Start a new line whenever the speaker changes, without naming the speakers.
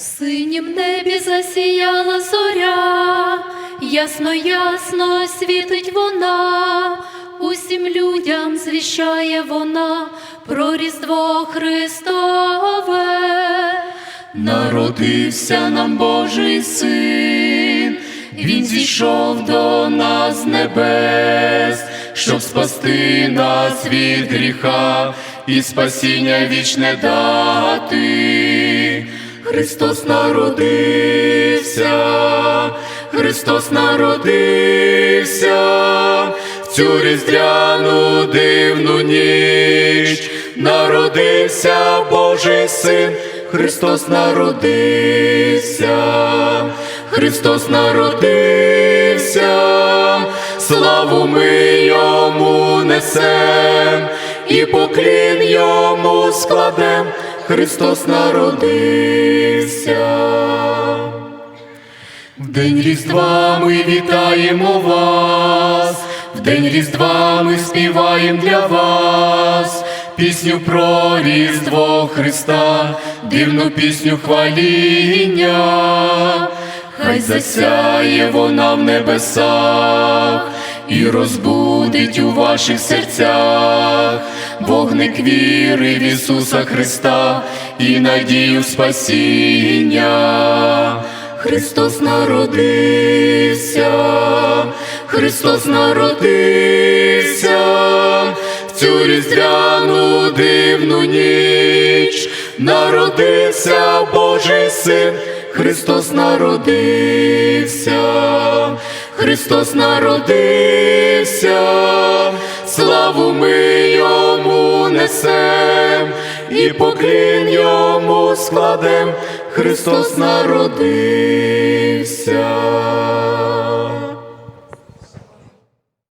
В синім небі засіяла зоря, ясно, ясно світить вона, усім людям звіщає вона про Різдво Христове. Народився нам Божий син, Він зійшов до нас небес, щоб спасти нас від гріха і спасіння вічне дати. Христос народився, Христос народився, в цю різдвяну дивну ніч народився Божий син, Христос народився, Христос народився, славу ми йому несем і поклін йому складем. Христос народився. В день Різдва ми вітаємо вас, в день Різдва ми співаємо для вас пісню про Різдво Христа, дивну пісню хваління. Хай засяє вона в небесах і розбудить у ваших серцях вогник віри в Ісуса Христа і надію спасіння. Христос народився, Христос народився, в цю різдвяну дивну ніч народився Божий син, Христос народився, Христос народився, славу ми йому несем і поклін йому складем. Христос народився.